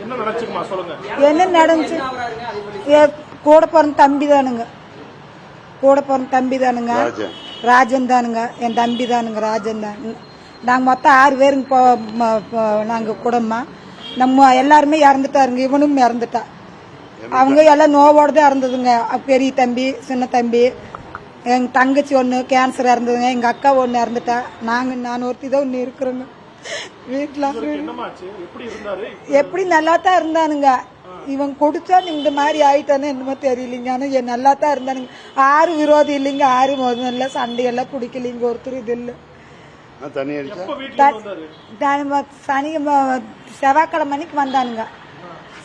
என்ன நினைச்சுக்குமா சொல்லுங்க. என்ன நடந்துச்சு? கூட பிறந்த தம்பி தானுங்க. கூட பிறந்த தம்பி தானுங்க. ராஜன். தானுங்க. என் தம்பி தானுங்க ராஜன் தான். நாங்கள் மொத்தம் ஆறு பேருங்க போ ம- போ- நாங்க குடும்பம். நம்ம எல்லாருமே இறந்துட்டாருங்க. இவனும் இறந்துட்டா. அவங்க எல்லாம் நோவோட தான் இறந்ததுங்க. பெரிய தம்பி சின்ன தம்பி. எங்க தங்கச்சி ஒன்று கேன்சர் இறந்ததுங்க. எங்க அக்கா ஒன்று இறந்துட்டா. நாங்க நான் ஒருத்தி தான் ஒன்று இருக்கிறோங்க. வீட்டில் என்னமாச்சு? எப்படி இருந்தாரு? எப்படி நல்லா தான் இருந்தானுங்க. இவன் குடிச்சா இந்த மாதிரி ஆயிட்டானு என்னமோ தெரியலீங்க. ஆனா என் நல்லா தான் இருந்தானுங்க. ஆறு விரோதி இல்லைங்க. ஆறு மோதம் இல்லை சண்டையெல்லாம் பிடிக்கலைங்க. ஒருத்தர் இது இல்லை. சனி செவ்வாய்க்கிழமை அன்னைக்கு வந்தானுங்க.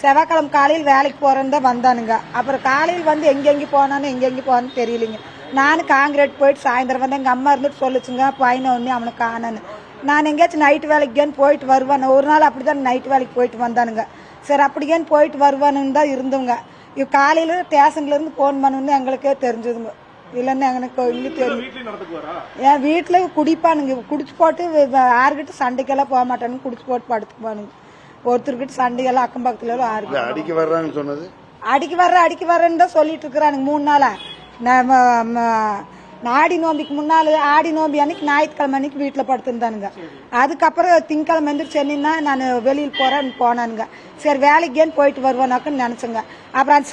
செவ்வாய்க்கிழமை காலையில் வேலைக்கு போறேன்னு தான் வந்தானுங்க. அப்புறம் காலையில் வந்து எங்கெங்கே போனான்னு எங்கெங்கே போனான்னு தெரியலைங்க. நானும் காங்கிரீட் போயிட்டு சாயந்தரம் வந்து எங்கள் அம்மா இருந்துட்டு சொல்லுச்சுங்க பையனை ஒன்று அவனை காணன்னு. நான் எங்கேயாச்சும் நைட்டு வேலைக்குன்னு போயிட்டு வருவானு. ஒரு நாள் அப்படி தான் நைட்டு வேலைக்கு போயிட்டு வந்தானுங்க. சரி அப்படிங்கன்னு போயிட்டு வருவானுன்னு தான் இருந்தவங்க. இவ காலையில் ஸ்டேஷன்லேருந்து ஃபோன் பண்ணுன்னு எங்களுக்கே தெரிஞ்சதுங்க. இல்லைன்னு எனக்கு இன்னும் தெரியும் என் வீட்டில் குடிப்பானுங்க. குடிச்சு போட்டு யாருக்கிட்ட சண்டைக்கெல்லாம் போக மாட்டானுங்க. குடிச்சு போட்டு படுத்துக்குவானுங்க. ஒருத்தர்கிட்ட சண்டையெல்லாம் அக்கம் பக்கத்துல எல்லாம் இல்ல அடிக்க வர்றாங்கன்னு சொன்னது? அடிக்க வர்ற அடிக்க வர்றேன்னு தான் சொல்லிட்டு இருக்கிறானுங்க. மூணு நாளா. நம்ம ஆடி நோம்பிக்கு முன்னால் ஆடி நோம்பி அன்னைக்கு ஞாயிற்றுக்கிழமை அன்னைக்கு வீட்டில் படுத்திருந்தானுங்க. அதுக்கப்புறம் திங்கக்கிழமை எந்திரிச்சு என்னன்னா நான் வெளியில் போகிறேன் போனானுங்க. சரி வேலைக்கேன்னு போயிட்டு வருவானாக்குன்னு நினச்சேங்க. அப்புறம் அந்த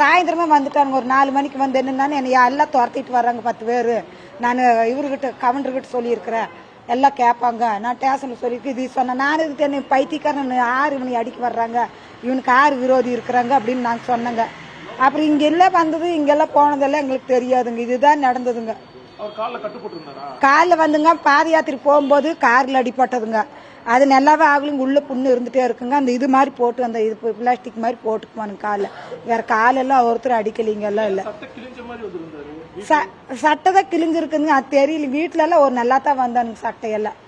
வந்துட்டானுங்க. ஒரு நாலு மணிக்கு வந்து என்னன்னா என்னை எல்லாம் துரத்திட்டு வர்றாங்க பத்து பேர். நான் இவர்கிட்ட கவுண்டர்கிட்ட சொல்லியிருக்கிறேன். எல்லாம் கேட்பாங்க. நான் ஸ்டேஷனில் சொல்லியிருக்கு இது சொன்னேன் நான் இதுக்கு என்ன பைத்தியக்காரன். ஆறு இவனை அடிக்க வர்றாங்க. இவனுக்கு ஆறு விரோதி இருக்கிறாங்க அப்படின்னு நான் சொன்னேங்க. அப்புறம் இங்கெல்லாம் வந்தது இங்கெல்லாம் போனதெல்லாம் எங்களுக்கு தெரியாதுங்க. இதுதான் நடந்ததுங்க. கால்ல கட்டுப்பட்டு இருந்தாரா காலில் வந்துங்க பாத யாத்திரை போகும்போது காரில் அடிபட்டதுங்க. அது நல்லாவே ஆகலுங்க உள்ள புண்ணு இருந்துட்டே இருக்குங்க. அந்த இது மாதிரி போட்டு அந்த இது பிளாஸ்டிக் மாதிரி போட்டுக்குவானுங்க காலில். வேற காலெல்லாம் ஒருத்தர் அடிக்கலிங்க எல்லாம் இல்லை. சட்டை கிழிஞ்ச மாதிரி வந்திருந்தாரு. ச சட்டை தான் கிழிஞ்சிருக்குங்க அது தெரியல. வீட்டுல எல்லாம் ஒரு நல்லா தான் வந்தானுங்க சட்டையெல்லாம்.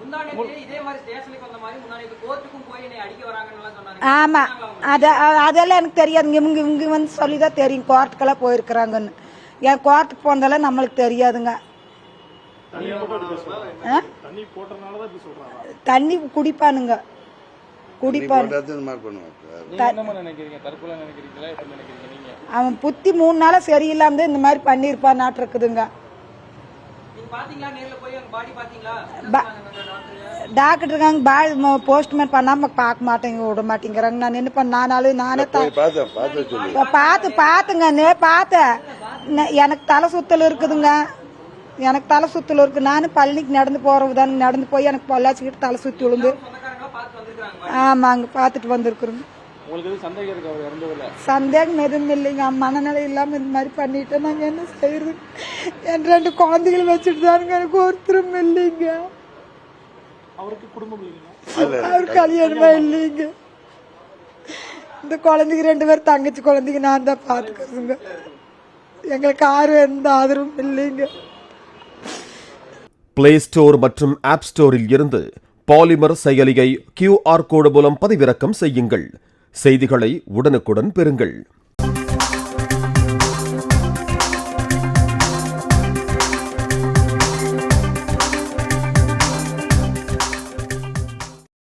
முந்தானே இதே மாதிரி ஸ்டேஷனுக்கு வந்த மாதிரி முன்னாடி கோர்ட்டுக்கும் போய் என்னை அடிக்க வராங்கன்னு சொன்னாங்க ஆமா. அத அதெல்லாம் எனக்கு தெரியாதுங்க. இவங்க இவங்க வந்து சொல்லி தான் தெரியும் கோர்ட்டுக்கெல்லாம் போயிருக்கிறாங்கன்னு. ஏன் கோர்ட்டுக்கு போனதெல்லாம் நம்மளுக்கு தெரியாதுங்க. தண்ணி குடிப்பானுங்க. குடிப்பானு. அவன் புத்தி மூணு நாளா சரியில்லாம இந்த மாதிரி பண்ணியிருப்பான் இருக்குதுங்க. நீங்க பாத்தீங்களா நேர்ல போய் அங்க பாடி பாத்தீங்களா பா- டாக்டர் இருக்காங்க பா போஸ்ட்மேன் பண்ணாம பார்க்க மாட்டேங்க விட மாட்டேங்கிறாங்க. நான் என்ன பண்ண நானாலும் நானே போய் பார்த்து பார்த்துங்க நே பார்த்தேன் எனக்கு தலை சுத்தல் இருக்குதுங்க. எனக்கு தலை சுத்தல் இருக்கு. நானும் பழனிக்கு நடந்து போறவுதானுங்க நடந்து போய் எனக்கு பொள்ளாச்சிக்கிட்டு தலை சுத்தி விழுந்து. ஆமாங்க பார்த்துட்டு வந்திருக்கிறோங்க சந்தேகம் இருக்கு? அவர் இறந்ததில்ல சந்தேகம் எதுவும் இல்லைங்க. மனநிலை இல்லாம இந்த மாதிரி பண்ணிட்டு நாங்க என்ன செய்யறது? என் ரெண்டு குழந்தைகள் வச்சுட்டு தானுங்க எனக்கு ஒருத்தரும் இல்லைங்க. அவருக்கு குடும்பம் அவர் கல்யாணமா இல்லைங்க. இந்த குழந்தைங்க ரெண்டு பேரும் தங்கச்சி குழந்தைங்க. நான் தான் பாத்துக்கிறதுங்க எங்களுக்கு யாரும் எந்த ஆதரவும் இல்லைங்க. பிளே ஸ்டோர் மற்றும் ஆப் ஸ்டோரில் இருந்து பாலிமர் செயலியை கியூஆர் கோடு மூலம் பதிவிறக்கம் செய்யுங்கள். செய்திகளை உடனுக்குடன் பெறுங்கள்.